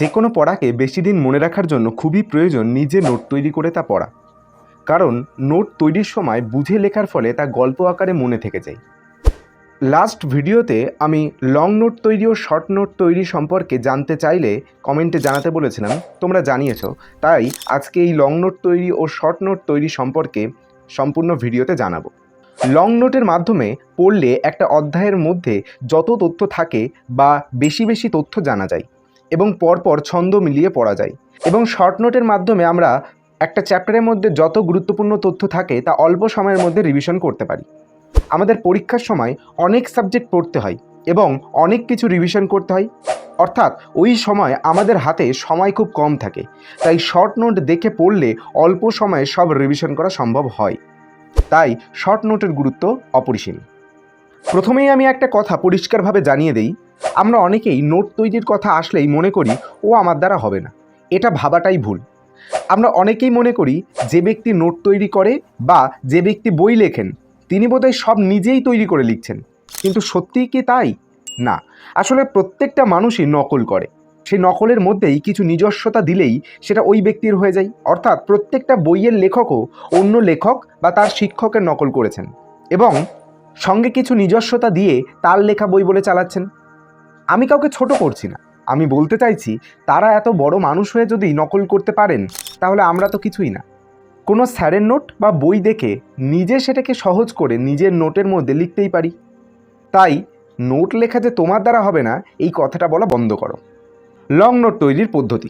যে কোনো পড়াকে বেশি দিন মনে রাখার জন্য খুবই প্রয়োজন নিজে নোট তৈরি করে তা পড়া। কারণ, নোট তৈরির সময় বুঝে লেখার ফলে তা গল্প আকারে মনে থেকে যায়। লাস্ট ভিডিওতে আমি লং নোট তৈরি ও শর্ট নোট তৈরি সম্পর্কে জানতে চাইলে কমেন্টে জানাতে বলেছিলাম, তোমরা জানিয়েছ। তাই আজকে এই লং নোট তৈরি ও শর্ট নোট তৈরি সম্পর্কে সম্পূর্ণ ভিডিওতে জানাব। লং নোটের মাধ্যমে পড়লে একটা অধ্যায়ের মধ্যে যত তথ্য থাকে বা বেশি বেশি তথ্য জানা যায়। এবং পরপর ছন্দ মিলিয়ে পড়া যায়। এবং শর্ট নোটের মাধ্যমে আমরা একটা চ্যাপ্টারের মধ্যে যত গুরুত্বপূর্ণ তথ্য থাকে, তা অল্প সময়ের মধ্যে রিভিশন করতে পারি। আমাদের পরীক্ষার সময় অনেক সাবজেক্ট পড়তে হয় এবং অনেক কিছু রিভিশন করতে হয়। অর্থাৎ ওই সময় আমাদের হাতে সময় খুব কম থাকে। তাই শর্ট নোট দেখে পড়লে অল্প সময়ে সব রিভিশন করা সম্ভব হয়। তাই শর্ট নোটের গুরুত্ব অপরিসীম। প্রথমেই আমি একটা কথা পরিষ্কারভাবে জানিয়ে দেই, আমরা অনেকেই নোট তৈরির কথা আসলেই মনে করি, ও আমার দ্বারা হবে না। এটা ভাবাটাই ভুল। আমরা অনেকেই মনে করি, যে ব্যক্তি নোট তৈরি করে বা যে ব্যক্তি বই লেখেন, তিনি বোধহয় সব নিজেই তৈরি করে লিখছেন। কিন্তু সত্যিই কি তাই? না। আসলে প্রত্যেকটা মানুষই নকল করে। সেই নকলের মধ্যেই কিছু নিজস্বতা দিলেই সেটা ওই ব্যক্তির হয়ে যায়। অর্থাৎ প্রত্যেকটা বইয়ের লেখকও অন্য লেখক বা তার শিক্ষকের নকল করেছেন। এবং সঙ্গে কিছু নিজস্বতা দিয়ে তার লেখা বই বলে চালাচ্ছেন। আমি কাউকে ছোট করছি না। আমি বলতে চাইছি, তারা এত বড় মানুষ হয়ে যদি নকল করতে পারেন, তাহলে আমরা তো কিছুই না। কোনো স্যারের নোট বা বই দেখে নিজে সেটাকে সহজ করে নিজের নোটের মধ্যে লিখতেই পারি। তাই নোট লেখা যে তোমার দ্বারা হবে না, এই কথাটা বলা বন্ধ করো। লং নোট তৈরির পদ্ধতি।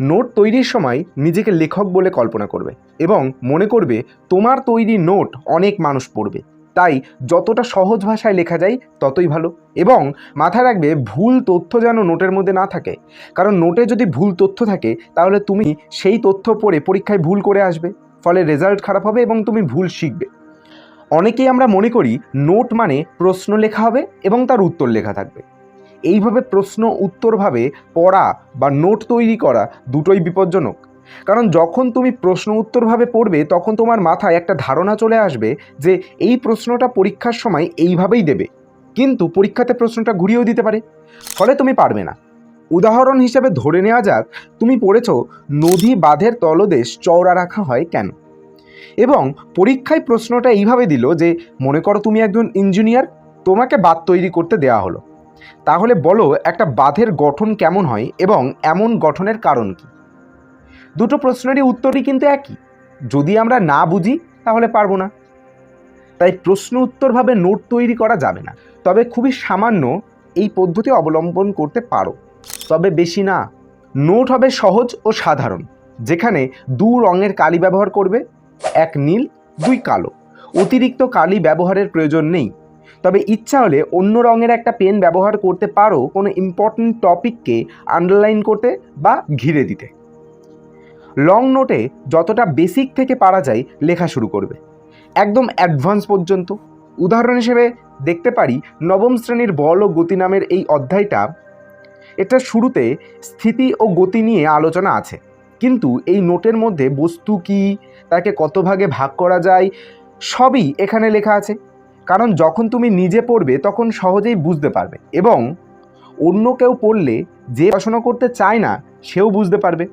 নোট তৈরির সময় নিজেকে লেখক বলে কল্পনা করবে এবং মনে করবে, তোমার তৈরি নোট অনেক মানুষ পড়বে। তাই যতটা সহজ ভাষায় লেখা যায় ততই ভালো। এবং মাথায় রাখবে ভুল তথ্য যেন নোটের মধ্যে না থাকে। কারণ নোটে যদি ভুল তথ্য থাকে, তাহলে তুমি সেই তথ্য পড়ে পরীক্ষায় ভুল করে আসবে। ফলে রেজাল্ট খারাপ হবে এবং তুমি ভুল শিখবে। অনেকেই আমরা মনে করি নোট মানে প্রশ্ন লেখা হবে এবং তার উত্তর লেখা থাকবে। এইভাবে প্রশ্ন উত্তরভাবে পড়া বা নোট তৈরি করা দুটোই বিপজ্জনক। কারণ যখন তুমি প্রশ্ন উত্তরভাবে পড়বে, তখন তোমার মাথায় একটা ধারণা চলে আসবে যে এই প্রশ্নটা পরীক্ষার সময় এইভাবেই দেবে। কিন্তু পরীক্ষাতে প্রশ্নটা ঘুরিয়েও দিতে পারে। ফলে তুমি পারবে না। উদাহরণ হিসেবে ধরে নেওয়া যাক, তুমি পড়েছ, নদী বাঁধের তলদেশ চওড়া রাখা হয় কেন? এবং পরীক্ষায় প্রশ্নটা এইভাবে দিল যে, মনে করো তুমি একজন ইঞ্জিনিয়ার, তোমাকে বাঁধ তৈরি করতে দেওয়া হলো। তাহলে বলো একটা বাঁধের গঠন কেমন হয় এবং এমন গঠনের কারণ কি? দুটো প্রশ্নেরই উত্তরই কিন্তু একই। যদি আমরা না বুঝি, তাহলে পারব না। তাই প্রশ্ন উত্তরভাবে নোট তৈরি করা যাবে না। তবে খুবই সামান্য এই পদ্ধতি অবলম্বন করতে পারো। তবে বেশি না, নোট হবে সহজ ও সাধারণ, যেখানে দু রঙের কালি ব্যবহার করবে, এক নীল, দুই কালো। অতিরিক্ত কালি ব্যবহারের প্রয়োজন নেই। তবে ইচ্ছা হলে অন্য রঙের একটা পেন ব্যবহার করতে পারো কোনো ইম্পর্টেন্ট টপিককে আন্ডারলাইন করতে বা ঘিরে দিতে। লং নোটে যতটা বেসিক থেকে পারা যায় লেখা শুরু করবে। একদম অ্যাডভান্স পর্যন্ত। উদাহরণ হিসেবে দেখতে পারি, নবম শ্রেণির বল ও গতি নামের এই অধ্যায়টা, এটা শুরুতে স্থিতি ও গতি নিয়ে আলোচনা আছে। কিন্তু এই নোটের মধ্যে বস্তু কি, তাকে কত ভাগে ভাগ করা যায়, সবই এখানে লেখা আছে। কারণ যখন তুমি নিজে পড়বে, তখন সহজেই বুঝতে পারবে এবং অন্য কেউ পড়লে যে পড়াশোনা করতে চায় না, সেও বুঝতে পারবে।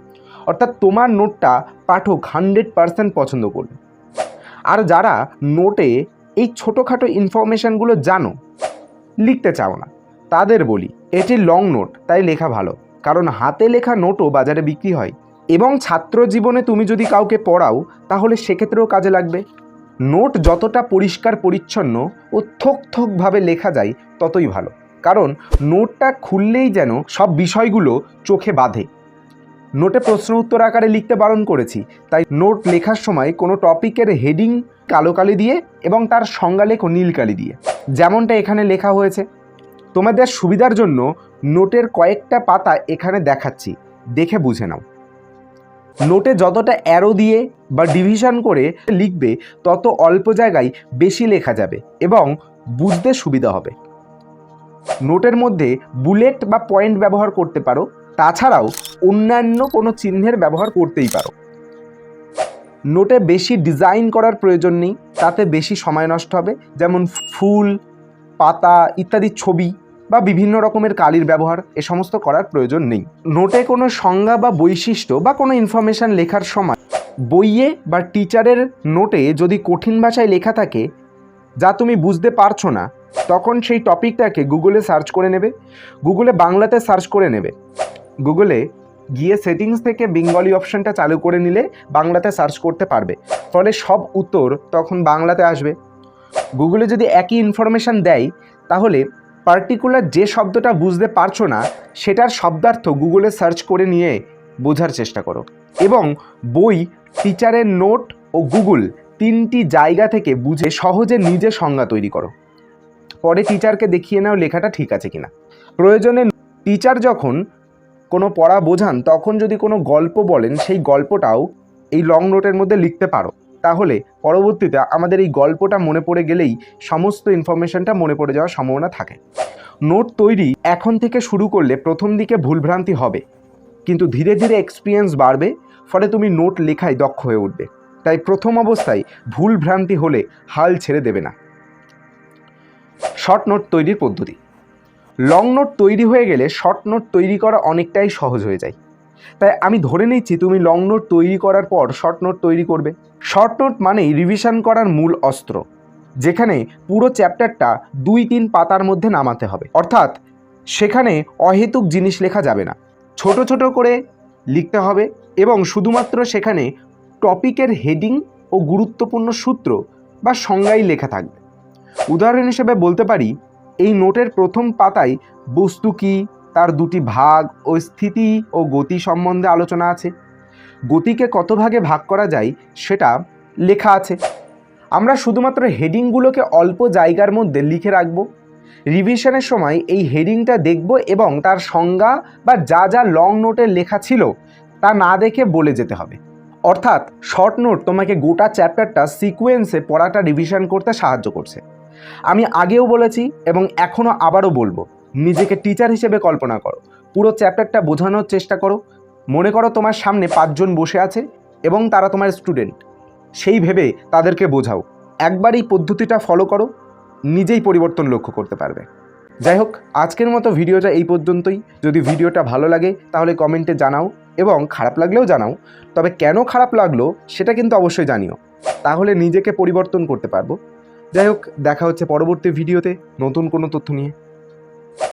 অর্থাৎ তোমার নোটটা পাঠক হান্ড্রেড পারসেন্ট পছন্দ করবে। আর যারা নোটে এই ছোটোখাটো ইনফরমেশানগুলো জানো, লিখতে চাও না, তাদের বলি, এটি লং নোট তাই লেখা ভালো। কারণ হাতে লেখা নোটও বাজারে বিক্রি হয়। এবং ছাত্র জীবনে তুমি যদি কাউকে পড়াও, তাহলে সেক্ষেত্রেও কাজে লাগবে। নোট যতটা পরিষ্কার পরিচ্ছন্ন ও থোক থোকভাবে লেখা যায়, ততই ভালো। কারণ নোটটা খুললেই যেন সব বিষয়গুলো চোখে বাঁধে। নোটে প্রশ্ন উত্তর আকারে লিখতে বারণ করেছি, তাই নোট লেখার সময় কোনো টপিকের হেডিং কালো কালি দিয়ে এবং তার সংজ্ঞা লেখো নীল কালি দিয়ে। যেমনটা এখানে লেখা হয়েছে। তোমাদের সুবিধার জন্য নোটের কয়েকটা পাতা এখানে দেখাচ্ছি, দেখে বুঝে নাও। নোটে যতটা অ্যারো দিয়ে বা ডিভিশন করে লিখবে, তত অল্প জায়গায় বেশি লেখা যাবে এবং বুঝতে সুবিধা হবে। নোটের মধ্যে বুলেট বা পয়েন্ট ব্যবহার করতে পারো তাছাড়াও অন্যান্য কোনো চিহ্নের ব্যবহার করতেই পারো। নোটে বেশি ডিজাইন করার প্রয়োজন নেই, তাতে বেশি সময় নষ্ট হবে, যেমন ফুল, পাতা ইত্যাদি ছবি বা বিভিন্ন রকমের কালির ব্যবহার, এ সমস্ত করার প্রয়োজন নেই। নোটে কোনো সংজ্ঞা বা বৈশিষ্ট্য বা কোনো ইনফরমেশান লেখার সময় বইয়ে বা টিচারের নোটে যদি কঠিন ভাষায় লেখা থাকে, যা তুমি বুঝতে পারছ না, তখন সেই টপিকটাকে গুগলে সার্চ করে নেবে। গুগলে বাংলাতে সার্চ করে নেবে। গুগলে গিয়ে সেটিংস থেকে বেঙ্গলি অপশনটা চালু করে নিলে বাংলাতে সার্চ করতে পারবে। ফলে সব উত্তর তখন বাংলাতে আসবে। গুগলে যদি একই ইনফরমেশান দেয়, তাহলে পার্টিকুলার যে শব্দটা বুঝতে পারছ না, সেটার শব্দার্থ গুগলে সার্চ করে নিয়ে বোঝার চেষ্টা করো। এবং বই টিচারের নোট ও গুগল তিনটি জায়গা থেকে বুঝে সহজে নিজে সংজ্ঞা তৈরি করো। পরে টিচারকে দেখিয়ে নাও লেখাটা ঠিক আছে কিনা। প্রয়োজনে টিচার যখন কোনো পড়া বোঝান, তখন যদি কোনো গল্প বলেন, সেই গল্পটাও এই লং নোটের মধ্যে লিখতে পারো। তাহলে পরবর্তীতে আমাদের এই গল্পটা মনে পড়ে গেলেই সমস্ত ইনফরমেশনটা মনে পড়ে যাওয়ার সম্ভাবনা থাকে। নোট তৈরি এখন থেকে শুরু করলে প্রথম দিকে ভুলভ্রান্তি হবে, কিন্তু ধীরে ধীরে এক্সপিরিয়েন্স বাড়বে, ফলে তুমি নোট লেখায় দক্ষ হয়ে উঠবে। তাই প্রথম অবস্থায় ভুলভ্রান্তি হলে হাল ছেড়ে দেবে না। শর্ট নোট তৈরির পদ্ধতি। লং নোট তৈরি হয়ে গেলে শর্ট নোট তৈরি করা অনেকটাই সহজ হয়ে যায়। তাই আমি ধরে নিচ্ছি তুমি লং নোট তৈরি করার পর শর্ট নোট তৈরি করবে। শর্ট নোট মানেই রিভিশন করার মূল অস্ত্র, যেখানে পুরো চ্যাপ্টারটা দুই তিন পাতার মধ্যে নামাতে হবে। অর্থাৎ সেখানে অহেতুক জিনিস লেখা যাবে না। ছোট ছোট করে লিখতে হবে এবং শুধুমাত্র সেখানে টপিকের হেডিং ও গুরুত্বপূর্ণ সূত্র বা সংজ্ঞাই লেখা থাকবে। উদাহরণ হিসেবে বলতে পারি এই নোটের প্রথম পাতায় বস্তু কী, তার দুটি ভাগ ও স্থিতি ও গতি সম্বন্ধে আলোচনা আছে। গতিকে কত ভাগে ভাগ করা যায় সেটা লেখা আছে। আমরা শুধুমাত্র হেডিংগুলোকে অল্প জায়গার মধ্যে লিখে রাখব। রিভিশনের সময় এই হেডিংটা দেখব এবং তার সংজ্ঞা বা যা যা লং নোটে লেখা ছিল তা না দেখে বলে যেতে হবে। অর্থাৎ শর্ট নোট তোমাকে গোটা চ্যাপ্টারটা সিকোয়েন্সে পড়াটা রিভিশন করতে সাহায্য করছে। আমি আগেও বলেছি এবং এখনও আবারও বলব, নিজেকে টিচার হিসেবে কল্পনা করো। পুরো চ্যাপ্টারটা বোঝানোর চেষ্টা করো। মনে করো তোমার সামনে পাঁচজন বসে আছে এবং তারা তোমার স্টুডেন্ট সেই ভেবে তাদেরকে বোঝাও। একবার এই পদ্ধতিটা ফলো করো, নিজেই পরিবর্তন লক্ষ্য করতে পারবে। যাই হোক, আজকের মতো ভিডিওটা এই পর্যন্তই। যদি ভিডিওটা ভালো লাগে, তাহলে কমেন্টে জানাও এবং খারাপ লাগলেও জানাও। তবে কেন খারাপ লাগল, সেটা কিন্তু অবশ্যই জানিও। তাহলে নিজেকে পরিবর্তন করতে পারব। যাই হোক দেখা হচ্ছে পরবর্তী ভিডিওতে নতুন কোনো তথ্য নিয়ে।